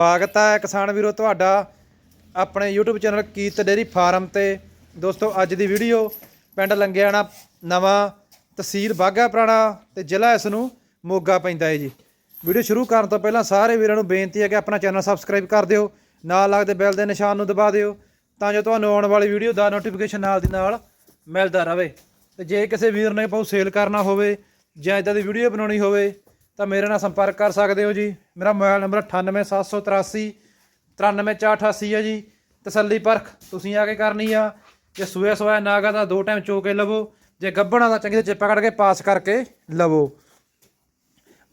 ਸਵਾਗਤ ਹੈ ਕਿਸਾਨ ਵੀਰੋ ਤੁਹਾਡਾ ਆਪਣੇ YouTube ਚੈਨਲ ਕੀਤ ਡੇਰੀ ਫਾਰਮ ਤੇ। ਦੋਸਤੋ, ਅੱਜ ਦੀ ਵੀਡੀਓ ਪਿੰਡ ਲੰਗਿਆਣਾ ਨਵਾਂ ਤਹਿਸੀਲ ਬਾਗਾ ਪੁਰਾਣਾ ਤੇ ਜ਼ਿਲ੍ਹਾ ਇਸ ਨੂੰ ਮੋਗਾ ਪੈਂਦਾ ਹੈ ਜੀ। ਵੀਡੀਓ ਸ਼ੁਰੂ ਕਰਨ ਤੋਂ ਪਹਿਲਾਂ ਸਾਰੇ ਵੀਰਾਂ ਨੂੰ ਬੇਨਤੀ ਹੈ ਕਿ ਆਪਣਾ ਚੈਨਲ ਸਬਸਕ੍ਰਾਈਬ ਕਰ ਦਿਓ, ਨਾਲ ਲੱਗਦੇ ਬੈਲ ਦੇ ਨਿਸ਼ਾਨ ਨੂੰ ਦਬਾ ਦਿਓ ਤਾਂ ਜੋ ਤੁਹਾਨੂੰ ਆਉਣ ਵਾਲੀ ਵੀਡੀਓ ਦਾ ਨੋਟੀਫਿਕੇਸ਼ਨ ਨਾਲ ਦੀ ਨਾਲ ਮਿਲਦਾ ਰਹੇ। ਤੇ ਜੇ ਕਿਸੇ ਵੀਰ ਨੇ ਪਾਉ ਸੇਲ ਕਰਨਾ ਹੋਵੇ ਜਾਂ ਇਦਾਂ ਦੀ ਵੀਡੀਓ ਬਣਾਉਣੀ ਹੋਵੇ ਤਾਂ ਮੇਰੇ ਨਾਲ ਸੰਪਰਕ ਕਰ ਸਕਦੇ ਹੋ ਜੀ। ਮੇਰਾ ਮੋਬਾਈਲ ਨੰਬਰ 98783 93488 ਹੈ ਜੀ। ਤਸੱਲੀ ਪਰਖ, ਤੁਸੀਂ ਆ ਕੇ ਕਰਨੀ ਆ। ਜੇ ਸੂਏ ਸੋਇਆ ਨਾਗਾ ਤਾਂ ਦੋ ਟਾਈਮ ਚੋ ਕੇ ਲਵੋ। ਜੇ ਗੱਬਣਾ ਦਾ ਚੰਗੀ ਤਰ੍ਹਾਂ ਚਿੱਪਾ ਕੱਢ ਕੇ ਪਾਸ ਕਰਕੇ ਲਵੋ।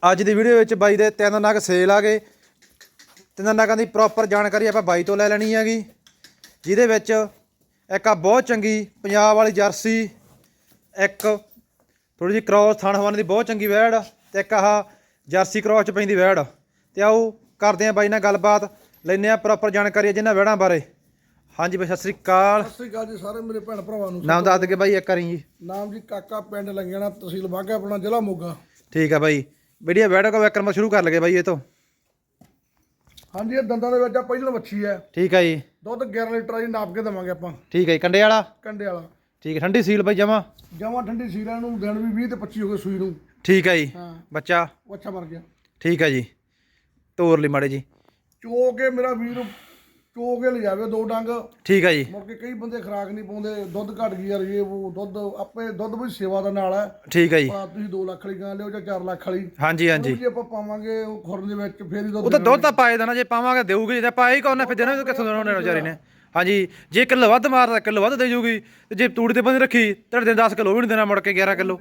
ਅੱਜ ਦੀ ਵੀਡੀਓ ਵਿੱਚ ਬਾਈ ਦੇ ਤਿੰਨ ਨਗ ਸੇਲ ਆ ਗਏ। ਤਿੰਨ ਨਗਾਂ ਦੀ ਪ੍ਰੋਪਰ ਜਾਣਕਾਰੀ ਆਪਾਂ ਬਾਈ ਤੋਂ ਲੈ ਲੈਣੀ ਹੈਗੀ। ਜਿਹਦੇ ਵਿੱਚ ਇੱਕ ਆ ਬਹੁਤ ਚੰਗੀ ਪੰਜਾਬ ਵਾਲੀ ਜਰਸੀ, ਇੱਕ ਥੋੜੀ ਜਿਹੀ ਕ੍ਰੋਸ ਥਣ ਹਵਾਨ ਦੀ ਬਹੁਤ ਚੰਗੀ ਵੈੜ, ਤੇ ਇੱਕ ਆਹ ਜਰਸੀ ਕ੍ਰੋਸ ਚ ਪੈਂਦੀ ਵੈੜ। ਤੇ ਆਓ ਕਰਦੇ ਆ ਬਾਈ ਨਾਲ ਗੱਲਬਾਤ ਲੈਨੇ ਆ ਪ੍ਰੋਪਰ ਜਾਣਕਾਰੀ ਜਿਹਨਾਂ ਵੈੜਾਂ ਬਾਰੇ। ਹਾਂਜੀ ਬਾਈ ਸਤਿ ਸ੍ਰੀ ਅਕਾਲ। ਸਤਿ ਸ੍ਰੀ ਅਕਾਲ ਜੀ ਸਾਰੇ ਮੇਰੇ ਭੈਣ ਭਰਾਵਾਂ ਨੂੰ। ਨਾਮ ਦੱਸ ਦੇ ਬਾਈ ਇੱਕ ਵਾਰੀ ਜੀ। ਨਾਮ ਜੀ ਕਾਕਾ ਪਿੰਡ ਲੰਗਿਆਣਾ ਤਹਿਸੀਲ ਬਾਘਾ ਆਪਣਾ ਜ਼ਿਲ੍ਹਾ ਮੋਗਾ। ਠੀਕ ਆ ਬਾਈ। ਵੀਡੀਓ ਵੈੜ ਕੋ ਨੰਬਰ ਸ਼ੁਰੂ ਕਰ ਲਗੇ ਬਾਈ ਇਹ ਤੋਂ। ਹਾਂਜੀ ਇਹ ਦੰਦਾਂ ਦੇ ਵਿੱਚ ਆ ਪਹਿਲਾਂ ਮੱਛੀ ਹੈ। ਠੀਕ ਆ ਜੀ। ਦੁੱਧ 11 ਲੀਟਰ ਜੀ ਨਾਪ ਕੇ ਦੇਵਾਂਗੇ ਆਪਾਂ। ਠੀਕ ਹੈ ਜੀ ਕੰਡੇ ਵਾਲਾ? ਕੰਡੇ ਵਾਲਾ। ਠੀਕ ਹੈ ਠੰਡੀ ਸੀਲ ਬਾਈ ਜਮਾ? ਜਮਾਂ ਠੰਡੀ ਸੀਰਾਂ ਨੂੰ ਦਿਨ ਵੀ 20 ਤੇ 25 ਹੋ ਗਏ ਸੂਈ ਨੂੰ। ਠੀਕ ਆ ਜੀ। ਹਾਂ। ਬੱਚਾ? ਅੱਛਾ ਮਰ ਗਿਆ। ਠੀਕ ਆ ਜੀ। ਤੋਰ ਲਈ ਮਾੜੇ ਜੀ। ਚੋ ਕੇ ਮੇਰਾ ਵੀਰ ਚੋ ਕੇ ਲਿਜਾਵੇ ਦੋ ਡੰਗ। ਠੀਕ ਆ ਜੀ। ਮੁੜ ਕੇ ਕਈ ਬੰਦੇ ਖਰਾਕ ਨਹੀਂ ਪਾਉਂਦੇ ਦੁੱਧ ਘਟ ਗਈ ਯਾਰ ਇਹ ਉਹ ਦੁੱਧ ਆਪੇ ਦੁੱਧ ਵੀ ਸੇਵਾ ਦਾ ਨਾਲ ਹੈ। ਠੀਕ ਆ ਜੀ। ਆ ਤੁਸੀਂ 2 ਲੱਖ ਵਾਲੀ ਗਾਂ ਲਿਓ ਜਾਂ 4 ਲੱਖ ਵਾਲੀ। ਹਾਂਜੀ ਹਾਂਜੀ। ਜੇ ਆਪਾਂ ਪਾਵਾਂਗੇ ਉਹ ਖੁਰਨ ਦੇ ਵਿੱਚ ਫੇਰ ਹੀ ਉਹ ਦੁੱਧ ਤਾਂ ਦੁੱਧ ਤਾਂ ਪਾਏ ਦੇਣਾ ਜੇ ਪਾਵਾਂਗੇ ਦੇਊਗੀ ਜੇ ਪਾਏ ਕੌਣ ਨਾ? ਫਿਰ ਦੇਣਾ ਵੀ ਕਿੱਥੋਂ ਦੇਣਾ ਉਹਨੇ ਵਿਚਾਰੀ ਨੇ। ਹਾਂਜੀ ਜੇ ਕਿਲੋ ਵੱਧ ਮਾਰਦਾ ਕਿਲੋ ਵੱਧ ਦੇ ਜੂਗੀ ਤੇ ਜੇ ਤੂੜੀ ਤੇ ਬੰਦ ਰੱਖੀ ਤੇ ਦਿਨ 10 ਕਿਲੋ ਵੀ ਨਹੀਂ ਦੇਣਾ ਮੁੜ ਕੇ 11 ਕਿਲੋ।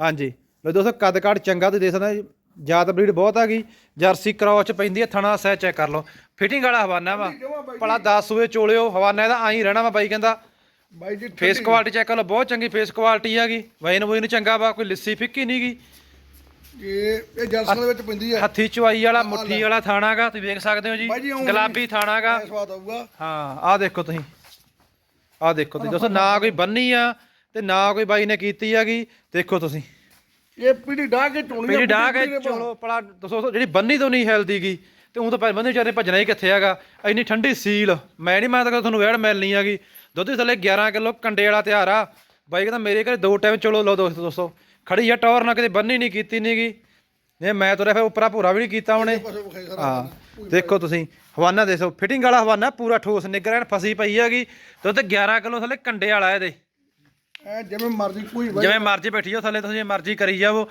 ਹਾਂਜੀ। ਲੋ ਦੋਸਤੋ ਕੱਦ ਕਾਠ ਚੰਗਾ ਤੁਸੀਂ ਦੇ ਸਕਦੇ ਜਾਤ ਬਰੀਡ ਬਹੁਤ ਆ ਗਈ। ਜਰਸੀ ਕ੍ਰੋਸ ਚ ਪੈਂਦੀ ਹੈ ਥਣਾ ਸਹਿ ਚੈੱਕ ਕਰ ਲਓ। ਫਿਟਿੰਗ ਵਾਲਾ ਹਵਾਨਾ ਵਾ। ਭਲਾ 10 ਸੂਏ ਚੋਲਿਓ ਹਵਾਨਾ ਇਹਦਾ ਆਈ ਰਹਿਣਾ ਵਾ ਬਾਈ ਕਹਿੰਦਾ। ਬਾਈ ਜੀ ਫੇਸ ਕੁਆਲਿਟੀ ਚੈੱਕ ਕਰ ਲਓ ਬਹੁਤ ਚੰਗੀ ਫੇਸ ਕੁਆਲਿਟੀ ਹੈਗੀ ਵੈਨ ਵੂਨ ਚੰਗਾ ਵਾ ਕੋਈ ਲਿੱਸੀ ਫਿੱਕੀ ਨਹੀਂਗੀ ਇਹ ਇਹ ਜਲਸਾਂ ਦੇ ਵਿੱਚ ਪੈਂਦੀ ਹੈ ਹੱਥੀ ਚਵਾਈ ਵਾਲਾ ਮੁੱਠੀ ਵਾਲਾ ਥਾਣਾਗਾ ਤੁਸੀਂ ਵੇਖ ਸਕਦੇ ਹੋ ਜੀ। ਗੁਲਾਬੀ ਥਾਣਾਗਾ ਐ ਸਵਾਦ ਆਊਗਾ। ਹਾਂ ਆਹ ਦੇਖੋ ਤੁਸੀਂ। ਆਹ ਦੇਖੋ ਤੁਸੀਂ ਦੋਸਤੋ ਨਾ ਕੋਈ ਬੰਨੀ ਆ ਤੇ ਨਾ ਕੋਈ ਬਾਈ ਨੇ ਕੀਤੀ ਹੈਗੀ ਦੇਖੋ ਤੁਸੀਂ। ਇਹ ਪੀੜੀ ਢਾ ਕੇ ਟੋਣੀ ਮੇਰੀ ਡਾਹ ਕੇ ਚਲੋ ਪਲਾ ਦੋਸਤੋ ਜਿਹੜੀ ਬੰਨੀ ਤੋਂ ਨਹੀਂ ਹਿਲਦੀਗੀ ਤੇ ਉਹ ਤਾਂ ਪਹਿਲੇ ਬੰਦੇ ਵਿਚਾਰੇ ਭੱਜਣਾ ਹੀ ਕਿੱਥੇ ਹੈਗਾ। ਇੰਨੀ ਠੰਡੀ ਸੀਲ ਮੈਂ ਨਹੀਂ ਮੰਨਦਾ ਕਿ ਤੁਹਾਨੂੰ ਵੇੜ ਮਿਲਣੀ ਹੈਗੀ। ਦੁੱਧ ਵੀ ਥੱਲੇ 11 ਕਿਲੋ ਕੰਡੇ ਵਾਲਾ ਤਿਆਰ ਆ। ਬਾਈ ਕਹਿੰਦਾ ਮੇਰੇ ਘਰੇ ਦੋ ਟਾਈਮ ਚਲੋ ਲਓ ਦੋਸਤੋ ਦੋਸਤੋ। ਖੜੀ ਆ ਟੌਰ ਨਾ ਕਿਤੇ ਬੰਨੀ ਨਹੀਂ ਕੀਤੀ ਨੀਗੀ ਜੇ ਮੈਂ ਤੁਰਿਆ ਫਿਰ ਉੱਪਰਾ ਭੂਰਾ ਵੀ ਨਹੀਂ ਕੀਤਾ ਉਹਨੇ। ਹਾਂ ਦੇਖੋ ਤੁਸੀਂ ਹਵਾਨਾ ਦੇਖੋ ਫਿਟਿੰਗ ਵਾਲਾ ਹਵਾਨਾ ਪੂਰਾ ਠੋਸ ਨਿੱਗਰ ਐਨ ਫਸੀ ਪਈ ਹੈਗੀ। ਦੁੱਧ 11 ਕਿਲੋ ਥੱਲੇ ਕੰਡੇ ਵਾਲਾ ਇਹਦੇ। ਐ ਜਿਵੇਂ ਮਰਜ਼ੀ ਕੋਈ ਬਾਈ ਜਿਵੇਂ ਮਰਜ਼ੀ ਬੈਠੀ ਜਾਓ ਥੱਲੇ ਤੁਸੀਂ ਮਰਜ਼ੀ ਕਰੀ ਜਾਵੋ।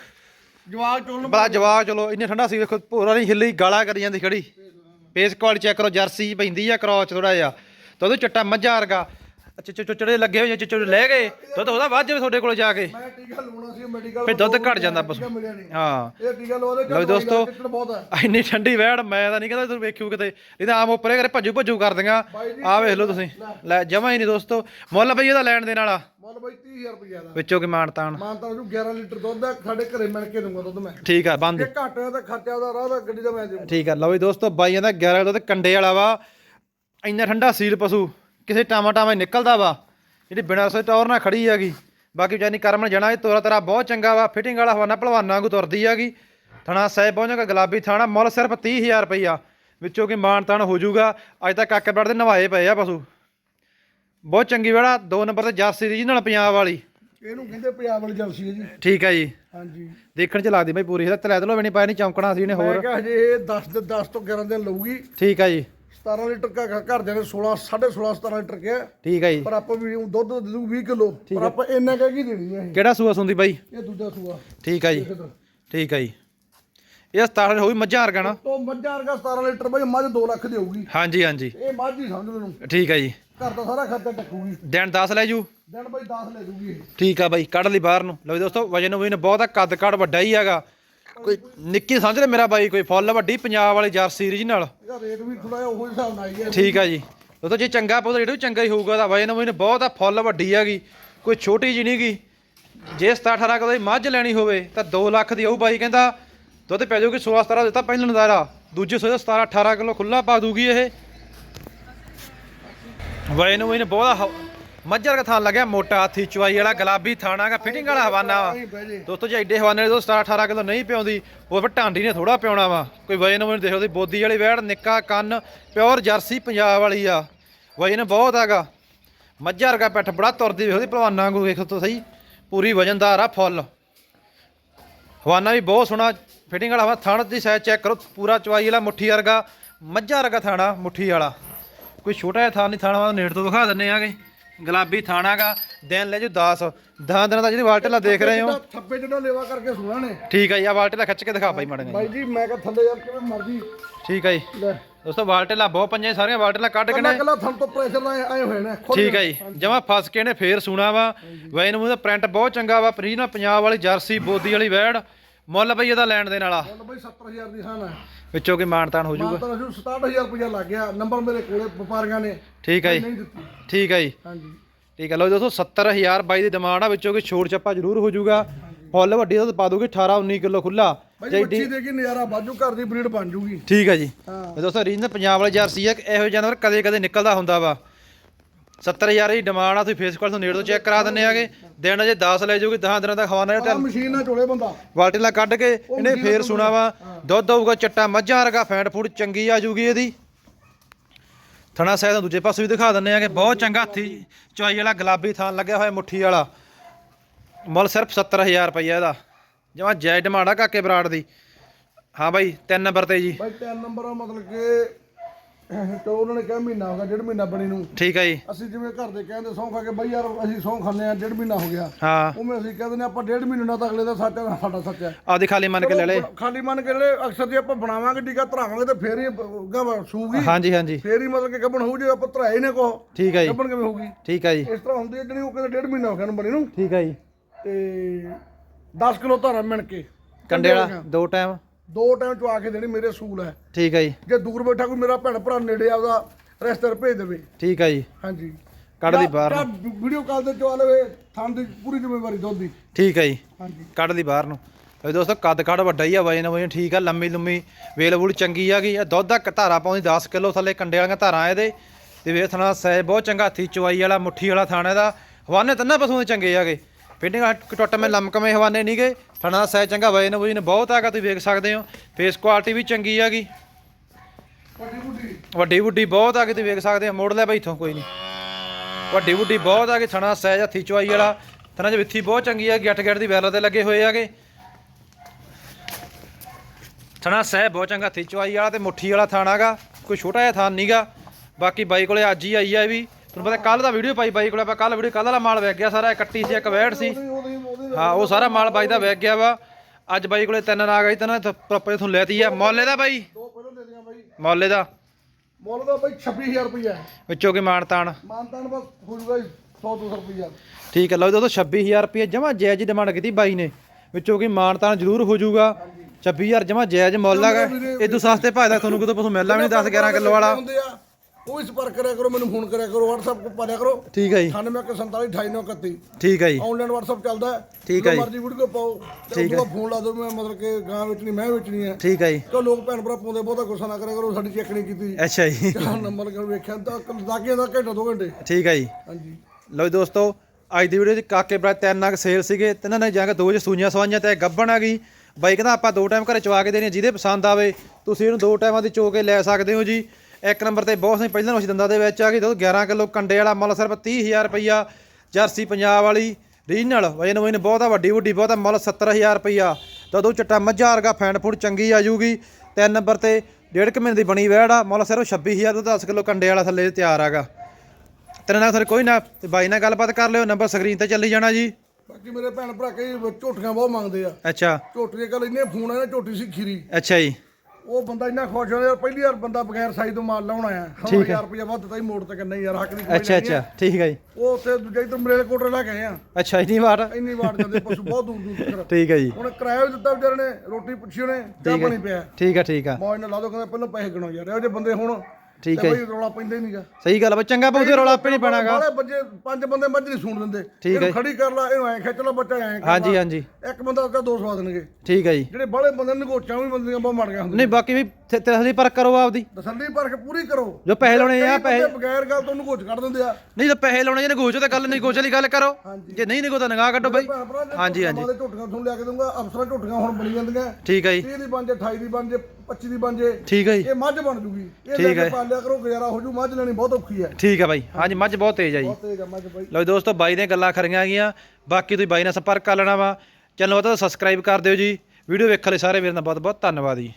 ਜਵਾਕ ਚੋਣ ਬੜਾ ਜਵਾਬ ਚਲੋ ਇੰਨੇ ਠੰਡਾ ਸੀ ਦੇਖੋ ਪੂਰਾ ਨਹੀਂ ਹਿੱਲੀ ਗਾਲਾ ਕਰੀ ਜਾਂਦੀ ਖੜੀ। ਫੇਸ ਕੁਆਲਿਟੀ ਚੈੱਕ ਕਰੋ ਜਰਸੀ ਪੈਂਦੀ ਆ ਕ੍ਰੋਚ ਥੋੜਾ ਜਿਹਾ। ਤੇ ਉਹਦੇ ਚਿੱਟਾ ਮੱਝਾ ਵਰਗਾ। ਅੱਛਾ ਚੁੱਚੜੇ ਲੱਗੇ ਹੋਏ ਚੁੱਚੜੇ ਲੈ ਗਏ। ਦੁੱਧ ਉਹਦਾ ਵੱਧ ਜਾਵੇ ਤੁਹਾਡੇ ਕੋਲ ਜਾ ਕੇ। ਮੈਂ ਟੀਕਾ ਲਾਉਣਾ ਸੀ ਮੈਡੀਕਲ ਫਿਰ ਦੁੱਧ ਘਟ ਜਾਂਦਾ ਨਹੀਂ। ਹਾਂ। ਇਹ ਟੀਕਾ ਲਓ ਦੋਸਤੋ ਇੰਨੀ ਠੰਡੀ ਵੈੜ ਮੈਂ ਤਾਂ ਨਹੀਂ ਕਹਿੰਦਾ ਤੁਸੀਂ ਵੇਖਿਓ ਕਿਤੇ। ਇਹ ਤਾਂ ਆਮ ਉੱਪਰੇ ਕਰੇ ਭੱਜੂ ਭੱਜੂ ਕਰ ਦਿੰਗਾ ਆਹ ਵੇਖ ਲਓ ਤੁਸੀਂ। ਲੈ। ਜਮਾ ਹੀ ਨਹੀਂ ਦੋਸਤੋ। ਮੁੱਲ ਬਈ ਇਹਦਾ ਲੈਣ ਦੇ ਵਾਲਾ। ਮੁੱਲ ਬਾਈ 30000 ਰੁਪਏ ਦਾ। ਵਿੱਚੋਂ ਕਿ ਮਾਨ ਤਾਨ ਮਾਨਤਾ ਨੂੰ 11 ਲੀਟਰ ਦੁੱਧ ਹੈ ਸਾਡੇ ਘਰੇ ਮਿਲ ਕੇ ਦੂੰਗਾ ਦੁੱਧ ਮੈਂ। ਠੀਕ ਆ ਬੰਦ। ਜੇ ਘੱਟ ਹੋਇਆ ਤਾਂ ਖਰਚਾ ਉਹਦਾ ਰਾਹ ਦਾ ਗੱਡੀ ਦਾ ਮੈਂ ਠੀਕ ਆ ਲਓ ਵੀ ਦੋਸਤੋ ਬਾਈਆਂ ਦਾ 11 ਦੁੱਧ ਕੰਡੇ ਵਾਲਾ ਵਾ। ਇੰਨਾ ਠੰਡਾ ਸੀਲ ਪਸ਼ੂ। ਕਿਸੇ ਟਾਮਾ ਟਾਮਾ ਨਿਕਲਦਾ ਵਾ ਜਿਹੜੀ ਬਿਨਾਂ ਰਸੋਈ ਟੌਰ ਨਾਲ ਖੜੀ ਹੈਗੀ। ਬਾਕੀ ਜਾਨੀ ਕਰਮਨ ਜਣਾ ਇਹ ਤੋਰਾ ਤੇਰਾ ਬਹੁਤ ਚੰਗਾ ਵਾ ਫਿਟਿੰਗ ਵਾਲਾ ਹਵਾਨਾ ਭਲਵਾਨਾਂ ਵਾਂਗੂ ਤੁਰਦੀ ਹੈਗੀ। ਥਣਾ ਸਹਿ ਪਹੁੰਚਾਂਗਾ ਗੁਲਾਬੀ ਥਾਣਾ ਮੁੱਲ ਸਿਰਫ 30000 ਰੁਪਈਆ। ਵਿੱਚੋਂ ਕੀ ਮਾਨ ਤਾਨ ਹੋ ਜਾਊਗਾ ਅੱਜ ਤੱਕ ਕਾਕੇ ਬੜ ਦੇ ਨਵਾਏ ਪਏ ਆ ਪਸ਼ੂ। ਬਹੁਤ ਚੰਗੀ ਵੇੜਾ ਦੋ ਨੰਬਰ ਤੇ ਜਰਸੀ ਰੀਜਨਲ ਪੰਜਾਬ ਵਾਲੀ। ਇਹਨੂੰ ਕਹਿੰਦੇ ਪੰਜਾਬ ਵਾਲੀ ਜਲਸੀ ਹੈ ਜੀ। ਠੀਕ ਹੈ ਜੀ। ਹਾਂਜੀ। ਦੇਖਣ ਚ ਲੱਗਦੀ ਬਈ ਪੂਰੀ ਇਹਦਾ ਤਲੇ ਤਲੋ ਵੀ ਨਹੀਂ ਪਾਇਆ ਨਹੀਂ ਚੌਂਕਣਾ ਸੀ ਨੇ ਮੈਂ ਹੋਰ ਕਿਹਾ ਹਜੇ ਇਹ 10 ਦੇ 10 ਤੋਂ 11 ਦਿਨ ਲਊਗੀ। ਠੀਕ ਹੈ ਜੀ। 17 ਲੀਟਰ ਘ- ਘ- ਘਰਦਿਆਂ ਨੇ 16 16.5 17 ਲੀਟਰ ਕਿਹਾ। ਠੀਕ ਹੈ ਜੀ। ਪਰ ਆਪਾਂ ਵੀ ਦੁੱਧ ਦੇ ਦੂ 20 ਕਿਲੋ। ਪਰ ਆਪਾਂ ਇੰਨਾ ਕਹਿ ਕੀ ਦੇਣੀ ਹੈ ਕਿਹੜਾ ਸੂਆ ਸੁੰਦੀ ਬਾਈ? ਇਹ ਦੂਜਾ ਸੂਆ। ਠੀਕ ਹੈ ਜੀ। ਠੀਕ ਹੈ ਜੀ। ਇਹ 17 ਹੋਈ ਮੱਝਾਂ ਵਰਗਾ ਨਾ? ਤੋਂ ਮੱਝਾਂ ਵਰਗਾ 17 ਲੀਟਰ ਬਈ ਮੱਝ 2 ਲੱਖ ਦੇਊਗੀ ਹਾਂਜੀ ਹਾਂਜੀ। ਇਹ ਮੱਝ ਹੀ ਸਮਝ ਲੈਨੂੰ ਠੀਕ ਹੈ ਜੀ। ਘਰ ਦਾ ਸਾਰਾ ਖਰਚਾ ਟੱਕੂਗੀ ਦਿਨ 10 ਲੈ ਜੂ। ਦਿਨ ਬਈ 10 ਲੈ ਇਹ। ਠੀਕ ਆ ਬਾਈ ਕੱਢ ਲਈ ਬਾਹਰ ਨੂੰ। ਲਓ ਦੋਸਤੋ ਵਜਨ ਵੀ ਬਹੁਤ ਆ ਕੱਦ ਕੱਦ ਵੱਡਾ ਹੀ ਹੈਗਾ। ਕੋਈ ਨਿੱਕੀ ਸਮਝ ਲੈ ਮੇਰਾ ਬਾਈ ਕੋਈ ਫੁੱਲ ਵੱਡੀ ਪੰਜਾਬ ਵਾਲੀ ਜਰਸੀ ਰੀਜਨਲ ਇਹਦਾ ਰੇਟ ਵੀ ਥੋੜਾ ਜਿਹਾ ਉਹੀ ਹਿਸਾਬ ਨਾਲ ਆਈ ਹੈ ਠੀਕ ਆ ਜੀ। ਦੋਸਤੋ ਜੇ ਚੰਗਾ ਪੌਦਾ ਵੀ ਚੰਗਾ ਹੀ ਹੋਊਗਾ ਤਾਂ ਵਜਨ ਵੀ ਬਹੁਤ ਆ ਫੁੱਲ ਵੱਡੀ ਹੈਗੀ। ਕੋਈ ਛੋਟੀ ਜਿਹੀ ਨਹੀਂਗੀ ਜੇ 17 18 ਕਦੋਂ ਦੀ ਮੱਝ ਲੈਣੀ ਹੋਵੇ ਤਾਂ 2 ਲੱਖ ਦੀ ਆਊ ਬਾਈ ਕਹਿੰਦਾ ਦੁੱਧ ਪੈ ਜਾਊਗੀ 16 17 ਦਿੱਤਾ ਪਹਿਲਾਂ ਨਜ਼ਾਰਾ। ਦੂਜੇ ਸੋਏ 17 18 ਕਿਲੋ ਖੁੱਲਾ ਪਾ ਦੂਗੀ ਇਹ। ਵਜਨ ਵੀ ਬਹੁਤ ਆ, ਹ- ਮੱਝਰ ਵਰਗਾ ਥਾਨ ਲੱਗਿਆ ਮੋਟਾ, ਹਾਥੀ ਚਵਾਈ ਵਾਲਾ, ਗੁਲਾਬੀ ਥਾਣਾਗਾ ਫਿਟਿੰਗ ਵਾਲਾ ਹਵਾਨਾ ਵਾ। ਐਂ ਜੇ ਦੋਸਤੋ ਜੇ ਐਡੇ ਹਵਾਨੇ ਦੇ 17 18 ਕਿਲੋ ਨਹੀਂ ਪਿਆਉਂਦੀ ਉਹ ਫਿਰ ਢਾਂਡੀ ਨੇ ਥੋੜਾ ਪਿਆਉਣਾ ਵਾ। ਕੋਈ ਵਜਨ ਵਜਨ ਦੇਖੋ ਉਹਦੀ ਬੋਦੀ ਵਾਲੀ ਵੈੜ, ਨਿੱਕਾ ਕੰਨ, ਪਿਓਰ ਜਰਸੀ ਪੰਜਾਬ ਵਾਲੀ ਆ। ਵਜਨ ਬਹੁਤ ਹੈਗਾ। ਮੱਝਾਂ ਵਰਗਾ ਪਿੱਠ ਬੜਾ ਤੁਰਦੀ ਵੇਖੋ ਉਹਦੀ ਪਹਿਲਵਾਨਾਂ ਵਾਂਗੂ ਵੇਖੋ ਤਾਂ ਸਹੀ, ਪੂਰੀ ਵਜਨਦਾਰ ਆ, ਫੁੱਲ। ਹਵਾਨਾ ਵੀ ਬਹੁਤ ਸੋਹਣਾ ਫਿਟਿੰਗ ਵਾਲਾ ਹਵਾ, ਥਣ ਦੀ ਸਾਈਜ਼ ਚੈੱਕ ਕਰੋ, ਪੂਰਾ ਚਵਾਈ ਵਾਲਾ, ਮੁੱਠੀ ਵਰਗਾ, ਮੱਝਾਂ ਵਰਗਾ ਥਾਣਾ, ਮੁੱਠੀ ਵਾਲਾ। ਕੋਈ ਛੋਟਾ ਜਿਹਾ ਥਾਣ ਨਹੀਂ, ਥਾਣਾ ਵਾ ਨੇੜ ਤੋਂ ਦਿਖਾ ਦਿੰਨੇ ਆਗੇ ਗੁਲਾਬੀ ਥਾਣਾਗਾ ਦਿਨ ਲੈ ਜੋ 10 10 ਦਿਨਾਂ ਦਾ ਜਿਹੜੀ ਵਾਲਟੇਲਾ ਦੇਖ ਰਹੇ ਹੋ। ਥੱਬੇ ਜਿਹੜਾ ਲੇਵਾ ਕਰਕੇ ਸੁਣਾ ਨੇ। ਠੀਕ ਹੈ ਜੀ ਆ ਵਾਲਟੇਲਾ ਖਿੱਚ ਕੇ ਦਿਖਾ ਬਾਈ ਮਾੜਾ ਜਿਹਾ। ਬਾਈ ਜੀ ਮੈਂ ਕਿਹਾ ਥੱਲੇ ਯਾਰ ਕਿਵੇਂ ਮਰਜ਼ੀ। ਠੀਕ ਹੈ ਜੀ। ਦੋਸਤੋ ਵਾਲਟੇਲਾ ਬਹੁਤ ਪੰਜੇ ਸਾਰੀਆਂ ਵਾਲਟੇਲਾ ਕੱਢ ਕੇ ਨੇ। ਕੱਲਾ ਥੰਮ ਤੋਂ ਪ੍ਰੈਸ਼ਰ ਨਾਲ ਆਏ ਹੋਏ ਨੇ ਠੀਕ ਹੈ ਜੀ। ਜਮਾ ਫਸ ਕੇ ਨੇ ਫੇਰ ਸੁਣਾ ਵਾ। ਵੈਨ ਮੂੰਹ ਦਾ ਪ੍ਰਿੰਟ ਬਹੁਤ ਚੰਗਾ ਵਾ। ਪ੍ਰੀ ਨਾ ਪੰਜਾਬ ਵਾਲੀ ਜਰਸੀ ਬੋਦੀ ਵਾਲੀ ਵੈੜ। ਮੁੱਲ ਬਈ ਇਹਦਾ ਲੈਣ ਦੇਣ ਵਾਲਾ। ਮੁੱਲ ਬਾਈ 70000 ਦੀ ਖਾਨ ਹੈ ਵਿੱਚੋਂ ਕੀ ਮਾਨਤਾਨ ਹੋ ਜਾਊਗਾ? ਮਾਨ ਤਾਂ 67000 ਰੁਪਇਆ ਲੱਗ ਗਿਆ। ਨੰਬਰ ਮੇਰੇ ਕੋਲੇ ਵਪਾਰੀਆਂ ਨੇ। ਠੀਕ ਹੈ ਜੀ। ਠੀਕ ਹੈ ਜੀ। ਹਾਂਜੀ। ਠੀਕ ਹੈ ਲਓ ਦੋਸਤੋ 70000 ਬਾਈ ਦੀ ਡਿਮਾਂਡ ਆ ਵਿੱਚੋਂ ਕੋਈ ਛੋੜ ਛੱਪਾ ਜ਼ਰੂਰ ਹੋ ਜਾਊਗਾ। ਫੁੱਲ ਵੱਡੀ ਦਾ ਤਾਂ ਪਾ ਦੋਗੇ 18 19 ਕਿਲੋ ਖੁੱਲਾ ਬਾਈ ਬੱਚੀ ਦੇ ਕੇ ਨਜ਼ਾਰਾ ਬਾਜੂ ਘਰ ਦੀ ਬਰੀਡ ਬਣ ਜੂਗੀ। ਠੀਕ ਹੈ। ਜੀ ਦੋਸਤੋ ਰੀਜਨਲ ਪੰਜਾਬ ਵਾਲੀ ਜਰਸੀ ਆ ਇਹੋ ਜਿਹੇ ਜਾਨਵਰ ਕਦੇ ਕਦੇ ਨਿਕਲਦਾ ਹੁੰਦਾ ਵਾ। 70000 ਦੀ ਡਿਮਾਂਡ ਆ ਤੁਸੀਂ ਫੇਸ ਕਾਲ ਤੋਂ ਨੇੜ ਤੋਂ ਚੈੱਕ ਕਰਾ ਦਿੰਨੇ ਆਗੇ। ਦਿਨ ਜੇ 10 ਲੈ ਜਾਓਗੇ 10 ਦਿਨਾਂ ਦਾ ਖਵਾਨਾ ਆ ਮਸ਼ੀਨ ਨਾਲ ਚੋਲੇ ਬੰਦਾ। ਬਾਲਟੀ ਨਾਲ ਕੱਢ ਕੇ ਇਹਨੇ ਫੇਰ ਸੁਣਾ ਵਾ। ਦੁੱਧ ਆਊਗਾ ਚੱਟਾ ਮੱਝਾਂ ਵਰਗਾ, ਫੈਂਟ ਫੂਡ ਚੰਗੀ ਆ ਜੂਗੀ ਇਹਦੀ। ਥਣਾ ਸਾਹਿਬ ਦੂਜੇ ਪਾਸੇ ਵੀ ਦਿਖਾ ਦਿੰਨੇ ਕਿ ਬਹੁਤ ਚੰਗਾ ਹੱਥੀ ਚੁਆਈ ਵਾਲਾ ਗੁਲਾਬੀ ਥਾਨ ਲੱਗਿਆ ਹੋਇਆ ਮੁੱਠੀ ਵਾਲਾ। ਮੁੱਲ ਸਿਰਫ 70000 ਰੁਪਈਆ ਇਹਦਾ। ਜਮਾ ਜੈ ਡਿਮਾਂਡ ਆ ਕਾਕੇ ਬਰਾੜ ਦੀ। ਹਾਂ ਬਾਈ, ਤਿੰਨ ਨੰਬਰ ਤੇ ਜੀ। ਬਾਈ 3 ਨੰਬਰ ਮਤਲਬ ਕਿ ਚਲੋ ਉਹਨਾਂ ਨੇ ਕਿਹਾ ਮਹੀਨਾ ਹੋ ਗਿਆ ਡੇਢ ਮਹੀਨਾ ਬਣੀ ਨੂੰ। ਠੀਕ ਹੈ ਜੀ। ਅਸੀਂ ਜਿਵੇਂ ਘਰ ਦੇ ਕਹਿੰਦੇ ਸੌਂ ਖਾ ਕੇ ਬਈ ਯਾਰ ਅਸੀਂ ਸੌਂ ਖਾਂਦੇ ਆ ਡੇਢ ਮਹੀਨਾ ਹੋ ਗਿਆ। ਹਾਂ। ਉਵੇਂ ਅਸੀਂ ਕਹਿੰਦੇ ਨੇ ਆਪਾਂ ਡੇਢ ਮਹੀਨੇ ਨਾਲ ਤਾਂ ਅਗਲੇ ਦਾ ਸੱਚ ਆ ਸਾਡਾ ਸੱਚ ਹੈ ਆਪਦੀ ਖਾਲੀ ਮੰਨ ਕੇ ਲੈ ਲੈ ਖਾਲੀ ਮਨ ਕੇ ਜਿਹੜੇ ਅਕਸਰ ਜੇ ਆਪਾਂ ਬਣਾਵਾਂਗੇ ਟੀਕਾ ਧਰਾਵਾਂਗੇ ਤੇ ਫੇਰ ਹੀ ਗਾਂ ਸੂਗੀ। ਹਾਂਜੀ ਹਾਂਜੀ। ਫੇਰ ਹੀ ਮਤਲਬ ਕਿ ਗੱਬਣ ਹੋਊ ਜੇ ਆਪਾਂ ਧਰਾਏ ਨੇ ਕੋ ਠੀਕ ਹੈ ਜੀ। ਗੱਬਣ ਕਿਵੇਂ ਹੋਊਗੀ? ਠੀਕ ਹੈ ਜੀ। ਇਸ ਤਰ੍ਹਾਂ ਹੁੰਦੀ ਹੈ ਜਿਹੜੀ ਉਹ ਕਹਿੰਦੇ ਡੇਢ ਮਹੀਨਾ ਹੋ ਗਿਆ ਨੂੰ ਬਣੀ ਨੂੰ। ਠੀਕ ਹੈ ਜੀ। ਤੇ 10 ਕਿਲੋ ਧਾਰਾ ਮਿਣ ਕੇ। ਕੰਡੇ ਵਾਲਾ ਦੋ ਟਾਈਮ। ਦੋ ਟਾਈਮ ਚਵਾ ਕੇ ਦੇਣੀ ਮੇਰੇ ਸੂਲ ਹੈ। ਠੀਕ ਹੈ ਜੀ। ਜੇ ਦੂਰ ਬੈਠਾ ਕੋਈ ਮੇਰਾ ਭੈਣ ਭਰਾ ਨੇੜੇ ਆਉਦਾ ਰਿਸ਼ਤੇਦਾਰ ਭੇਜ ਦੇਵੇ। ਠੀਕ ਹੈ ਜੀ। ਹਾਂਜੀ। ਕੱਢ ਦੀ ਬਾਹਰ ਜਾਂ ਵੀਡੀਓ ਕਾਲ ਤੇ ਚਵਾ ਲਵੇ ਥਾਂ ਦੀ ਪੂਰੀ ਜ਼ਿੰਮੇਵਾਰੀ ਦੁੱਧ ਦੀ। ਠੀਕ ਹੈ ਜੀ। ਹਾਂਜੀ। ਕੱਢ ਲਈ ਬਾਹਰ ਨੂੰ। ਇਹ ਦੋਸਤੋ ਕੱਦ ਕੱਢ ਵੱਡਾ ਹੀ ਆ ਵਜਨ ਵਜਨ ਠੀਕ ਆ ਲੰਮੀ ਲੰਮੀ ਵੇਲ ਵੂਲ ਚੰਗੀ ਆ ਗਈ। ਆ ਦੁੱਧ ਦਾ ਧਾਰਾ ਪਾਉਂਦੀ 10 ਕਿਲੋ ਥੱਲੇ ਕੰਡੇ ਵਾਲੀਆਂ ਧਾਰਾਂ ਇਹਦੇ। ਤੇ ਵੇਖ ਥਣਾ ਸੈ ਬਹੁਤ ਚੰਗਾ ਹੱਥੀ ਚਵਾਈ ਵਾਲਾ ਮੁੱਠੀ ਵਾਲਾ ਥਾਣਾ ਇਹਦਾ। ਹਵਾਨੇ ਤੰਨਾ ਪਸ਼ੂਆਂ ਦੇ ਚੰਗੇ ਆਗੇ ਪਿੰਡਿੰਗ ਟੁੱਟ ਮੇ ਲਮਕਵੇਂ ਹਵਾਨੇ ਨਹੀਂਗੇ ਥਣਾ ਸੈ ਚੰਗਾ ਵਜਨ ਵਜਨ ਬਹੁਤ ਹੈਗਾ ਤੁਸੀਂ ਵੇਖ ਸਕਦੇ ਹੋ। ਫੇਸ ਕੁਆਲਿਟੀ ਵੀ ਚੰਗੀ ਹੈਗੀ ਵੱਡੀ ਬੁੱਢੀ ਵੱਡੀ ਬਹੁਤ ਆ ਗਈ ਤੁਸੀਂ ਵੇਖ ਸਕਦੇ ਹੋ। ਮੋੜ ਲੈ ਬਈ ਇਥੋਂ, ਕੋਈ ਨਹੀਂ। ਵੱਡੀ ਵੱਡੀ ਬਹੁਤ ਆ ਗਈ ਥਣਾ ਸਹਿਜ ਹੱਥੀ ਚਵਾਈ ਵਾਲਾ। ਥਣਾ ਚ ਵਿੱਥੀ ਬਹੁਤ ਚੰਗੀ ਆ ਗੱਟ ਗੱਟ ਦੀ ਵੈਲ ਤੇ ਲੱਗੇ ਹੋਏ ਆਗੇ। ਥਣਾ ਸਹਿ ਬਹੁਤ ਚੰਗਾ ਹੱਥੀ ਚਵਾਈ ਵਾਲਾ ਤੇ ਮੁੱਠੀ ਵਾਲਾ ਥਾਣਾਗਾ ਕੋਈ ਛੋਟਾ ਜਿਹਾ ਥਾਨ ਨਹੀਂਗਾ ਬਾਕੀ ਬਾਈ ਕੋਲੇ ਅੱਜ ਹੀ ਆਈ ਆ ਵੀ। ਤੁਹਾਨੂੰ ਪਤਾ ਕੱਲ ਦਾ ਵੀਡੀਓ ਪਾਈ ਬਾਈ ਕੋਲੇ ਆਪਾਂ ਕੱਲ ਵੀਡੀਓ ਕੱਲ ਵਾਲਾ ਮਾਲ ਵਿਕ ਗਿਆ ਸਾਰਾ ਇਕੱਟੀ ਸੀ ਇੱਕ ਵੈੜ ਸੀ। ਹਾਂ ਉਹ ਸਾਰਾ ਮਾਲ ਬਾਈ ਦਾ ਵਿਕ ਗਿਆ ਵਾ। ਅੱਜ ਬਾਈ ਕੋਲੇ ਤਿੰਨ ਨਾਗ ਆਈ ਤਿੰਨਾਂ ਪ੍ਰੋਪਰ ਤੁਹਾਨੂੰ ਲੈਤੀ ਆ। ਮੁੱਲ ਦਾ ਬਾਈ? ਦੋ ਪਹਿਲਾਂ ਦੇ ਬਾਈ। ਮੁੱਲ ਦਾ ਮੁੱਲ ਦਾ ਬਾਈ 26000 ਰੁਪਇਆ ਵਿੱਚੋਂ ਕੀ ਮਾਨਤਾਨ ਮਾਨਤਾਨ ਬਸ ਹੋ ਜੂਗਾ 100 200 ਰੁਪਇਆ ਠੀਕ ਹੈ ਲਓ ਦੋਸਤੋ 26000 ਰੁਪਏ ਜਮਾ ਜਾਇਜ਼ ਡਿਮਾਂਡ ਕੀਤੀ ਬਾਈ ਨੇ। ਵਿੱਚੋਂ ਕੀ ਮਾਨਤਾਨ ਜ਼ਰੂਰ ਹੋ ਜਾਊਗਾ 26000 ਜਮਾ ਜਾਇਜ਼ ਮੁੱਲ ਹੈਗਾ। ਇਦੋਂ ਸਸਤੇ ਭਾਅ ਦਾ ਤੁਹਾਨੂੰ ਕਿਤੋਂ ਪਸੂ ਮਿਲਣਾ ਵੀ ਨਹੀਂ 10 11 ਕਿਲੋ ਵਾਲਾ। ਵੀ ਸੰਪਰਕ ਕਰਿਆ ਕਰੋ ਮੈਨੂੰ ਫੋਨ ਕਰਿਆ ਕਰੋ WhatsApp ਕੋ ਪਾਰਿਆ ਕਰੋ। ਠੀਕ ਹੈ ਜੀ। 9847289931 ਠੀਕ ਹੈ ਜੀ। ਆਨਲਾਈਨ WhatsApp ਚੱਲਦਾ ਹੈ। ਠੀਕ ਹੈ ਜੀ। ਮਰਜ਼ੀ ਵੀਡੀਓ ਪਾਓ ਤੇ ਉਹਦਾ ਫੋਨ ਲਾ ਦਿਓ ਮੈਂ ਮਤਲਬ ਕਿ ਗਾਂ ਵੇਚਣੀ ਮੈਂ ਵੇਚਣੀ ਹੈ। ਠੀਕ ਹੈ ਜੀ। ਕੋ ਲੋਕ ਭੈਣ ਭਰਾ ਪਾਉਂਦੇ ਬਹੁਤਾ ਗੁੱਸਾ ਨਾ ਕਰਿਆ ਕਰੋ ਸਾਡੀ ਚੈੱਕ ਨਹੀਂ ਕੀਤੀ। ਅੱਛਾ ਜੀ। ਚਾਰ ਨੰਬਰ ਕਰ ਵੇਖਿਆ ਤਾਂ ਦਾਗੀਆਂ ਦਾ ਘੰਟਾ ਦੋ ਘੰਟੇ। ਠੀਕ ਹੈ ਜੀ। ਹਾਂਜੀ। ਲਓ ਜੀ ਦੋਸਤੋ ਅੱਜ ਦੀ ਵੀਡੀਓ 'ਚ ਕਾਕੇ ਬਰਾ ਤਿੰਨ ਨਗ ਸੇਲ ਸੀਗੇ ਤਿੰਨਾਂ ਨੇ ਜਾ ਕੇ ਦੋ ਚ ਸੂਈਆਂ ਸਵਾਈਆਂ ਤੇ ਗੱਬਣ ਆ ਗਈ। ਬਾਈ ਕਹਿੰਦਾ ਆਪਾਂ ਦੋ ਟਾਈਮ ਘਰੇ ਚਵਾ ਕੇ ਦੇਣੀ ਜਿਹਦੇ ਪਸੰਦ ਆਵੇ ਤੁਸੀਂ ਇਹਨੂੰ ਦੋ ਟਾਈਮਾਂ ਦੀ ਚੋ ਕੇ ਲੈ ਸਕਦੇ ਹੋ ਜੀ। ਇੱਕ ਨੰਬਰ ਤੇ ਬਹੁਤ ਸਹੀ ਪਹਿਲਾਂ ਅਸੀਂ ਦੰਦਾਂ ਦੇ ਵਿੱਚ ਆ ਗਈ। ਦੁੱਧ 11 ਕਿਲੋ ਕੰਡੇ ਵਾਲਾ ਮੁੱਲ ਸਿਰਫ 30000 ਰੁਪਈਆ ਜਰਸੀ ਪੰਜਾਬ ਵਾਲੀ ਰੀਜਨਲ। ਵਜਨ ਵਜਨ ਬਹੁਤਾ ਵੱਡੀ ਵੱਡੀ ਬਹੁਤਾ ਮੁੱਲ 70000 ਰੁਪਈਆ। ਦੁੱਧ ਉਹ ਚੱਟਾ ਮੱਝਾਂ ਵਰਗਾ ਫੈਂਡ ਫੂਡ ਚੰਗੀ ਆ ਜੂਗੀ ਤਿੰਨ ਨੰਬਰ ਤੇ ਡੇਢ ਕੁ ਮਹੀਨੇ ਦੀ ਬਣੀ ਵੈੜ ਆ ਮੁੱਲ ਸਿਰਫ 26000 ਤੋਂ 10 ਕਿਲੋ ਕੰਡੇ ਵਾਲਾ ਥੱਲੇ ਤਿਆਰ ਆਗਾ ਤੇਰੇ ਨਾਲ ਸਰ ਕੋਈ ਨਾ ਤੇ ਬਾਈ ਨਾਲ ਗੱਲਬਾਤ ਕਰ ਲਿਓ ਨੰਬਰ ਸਕਰੀਨ ਤੇ ਚੱਲੀ ਜਾਣਾ ਜੀ। ਬਾਕੀ ਮੇਰੇ ਭੈਣ ਭਰਾ ਕਈ ਝੋਟੀਆਂ ਬਹੁਤ ਮੰਗਦੇ ਆ। ਅੱਛਾ। ਝੋਟੀ ਦੇ ਕੱਲ ਇੰਨੇ ਫੋਨ ਆਏ ਝੋਟੀ ਸੀ ਖੀਰੀ ਅੱਛਾ ਜੀ। ਉਹ ਬੰਦਾ ਇੰਨਾ ਖੁਸ਼ ਹੋਇਆ ਯਾਰ ਪਹਿਲੀ ਵਾਰ ਬੰਦਾ ਬਗੈਰ ਸਾਈ ਤੋਂ ਮਾਲ ਲਾਉਣ ਆਇਆ। 1000 ਰੁਪਇਆ ਵੱਧ ਤਾਂ ਹੀ ਮੋੜ ਤੇ ਨਹੀਂ ਯਾਰ ਹੱਕ ਦੀ ਕੋਈ ਅੱਛਾ ਅੱਛਾ ਠੀਕ ਹੈ ਜੀ। ਉਹ ਉੱਥੇ ਦੂਜੇ ਇਧਰ ਮਰੇਲ ਕੋਟਰੇ ਲੈ ਕੇ ਆਏ ਆ। ਅੱਛਾ ਇੰਨੀ ਵਾਰ? ਇੰਨੀ ਵਾਰ ਜਾਂਦੇ ਪਸ਼ੂ ਬਹੁਤ ਦੂਰ ਦੂਰ ਤੱਕ। ਠੀਕ ਹੈ ਜੀ। ਉਹਨੇ ਕਿਰਾਇਆ ਵੀ ਦਿੱਤਾ ਵਿਚਾਰੇ ਨੇ ਰੋਟੀ ਪੁੱਛੀ ਉਹਨੇ ਚਾਹ ਪਾਣੀ ਪਿਆ। ਠੀਕ ਹੈ ਠੀਕ ਆ ਮੌਜ ਨਾਲ ਲਾ ਦੋ ਕਹਿੰਦਾ ਪਹਿਲਾਂ ਪੈਸੇ ਗਣੋ ਯਾਰ ਇਹੋ ਜਿਹੇ ਬੰਦੇ ਹੁਣ ਠੀਕ ਹੈ ਬਈ ਰੌਲਾ ਪੈਂਦਾ ਹੀ ਨਹੀਂਗਾ ਸਹੀ ਗੱਲ ਆ ਬਈ ਚੰਗਾ ਬਹੁਤੇ ਰੌਲਾ ਆਪੇ ਨਹੀਂ ਪੈਣਾਗਾ ਬਾਲੇ ਬੱਜੇ ਪੰਜ ਬੰਦੇ ਮੱਝ ਨਹੀਂ ਸੁਣ ਦਿੰਦੇ। ਠੀਕ ਇਹਨੂੰ ਖੜੀ ਕਰ ਲਾ ਇਹਨੂੰ ਐ ਖਿੱਚ ਲਾ ਬੱਚਾ ਐ ਹਾਂਜੀ। ਹਾਂਜੀ। ਇੱਕ ਬੰਦਾ ਤਾਂ ਦੋ ਸਵਾ ਦੇਣਗੇ। ਠੀਕ ਹੈ ਜੀ। ਜਿਹੜੇ ਬਾਲੇ ਬੰਦੇ ਨਗੋਚਾਂ ਵੀ ਬੰਦੀਆਂ ਬਹੁਤ ਮੜ ਗਿਆ ਹੁੰਦੇ। ਨਹੀਂ ਬਾਕੀ ਵੀ ਤੇ ਤਸਲੀ ਪਰ ਕਰੋ ਆਪਦੀ। ਤਸੱਲੀ ਪਰਖ ਪੂਰੀ ਕਰੋ। ਜੋ ਪੈਸੇ ਲਾਉਣੇ ਆ ਕਈ ਬੰਦੇ ਪੈਸੇ ਬਗੈਰ ਗੱਲ ਤੋਂ ਕੁਝ ਕੱਢ ਦਿੰਦੇ ਆ। ਨਹੀਂ ਤਾਂ ਪੈਸੇ ਲਾਉਣੇ ਜਿਹਨੇ ਗੋਚੋ ਤੇ ਗੱਲ ਨਹੀਂ ਗੋਚ ਵਾਲੀ ਗੱਲ ਕਰੋ। ਜੇ ਨਹੀਂ ਨਿਕੋ ਤਾਂ ਨਗਾਹ ਕੱਢੋ ਬਾਈ। ਭੈਣ ਭਰਾ ਨੇ ਹਾਂਜੀ। ਹਾਂਜੀ ਵਾਲੇ ਝੋਟੀਆਂ ਤੁਹਾਨੂੰ ਲਿਆ ਕੇ ਦੂੰਗਾ ਅਫਸਰਾਂ ਝੋਟੀਆਂ ਹੁਣ ਬਣੀ ਜਾਂਦੀਆਂ। ਠੀਕ ਹੈ ਜੀ। 30 ਦੀ ਬਣ ਜੇ 28 ਦੀ ਬਣ ਜੇ 25 ਦੀ ਬਣ ਜੇ। ਠੀਕ ਹੈ ਜੀ। ਇਹ ਮੱਝ ਬਣ ਜੂਗੀ। ਇਹ ਠੀਕ ਲੈ ਹੈ। ਕੇ ਪਾਲਿਆ ਕਰੋ ਗੁਜ਼ਾਰਾ ਹੋ ਜੂ ਮੱਝ ਲੈਣੀ ਬਹੁਤ ਔਖੀ ਹੈ ਠੀਕ ਹੈ ਬਾਈ। ਹਾਂਜੀ ਮੱਝ ਬਹੁਤ ਤੇਜ਼ ਆ ਜੀ। ਬਹੁਤ ਤੇਜ਼ ਆ ਮੱਝ ਬਾਈ। ਲਓ ਜੀ ਦੋਸਤੋ ਬਾਈ ਦੀਆਂ ਗੱਲਾਂ ਖਰੀਆਂ ਗਈਆਂ। ਬਾਕੀ ਤੁਸੀਂ ਬਾਈ ਨਾਲ ਸੰਪਰਕ ਕਰ ਲੈਣਾ ਵਾ। ਚੈਨਲ ਉਹਦਾ ਸਬਸਕ੍ਰਾਈਬ ਕਰ ਦਿਓ ਜੀ। ਵੀਡੀਓ ਵੇਖਣ ਲਈ ਸਾਰੇ ਵੀਰਾਂ ਦਾ ਬਹੁਤ ਬਹੁਤ ਧੰਨਵਾਦ ਜੀ।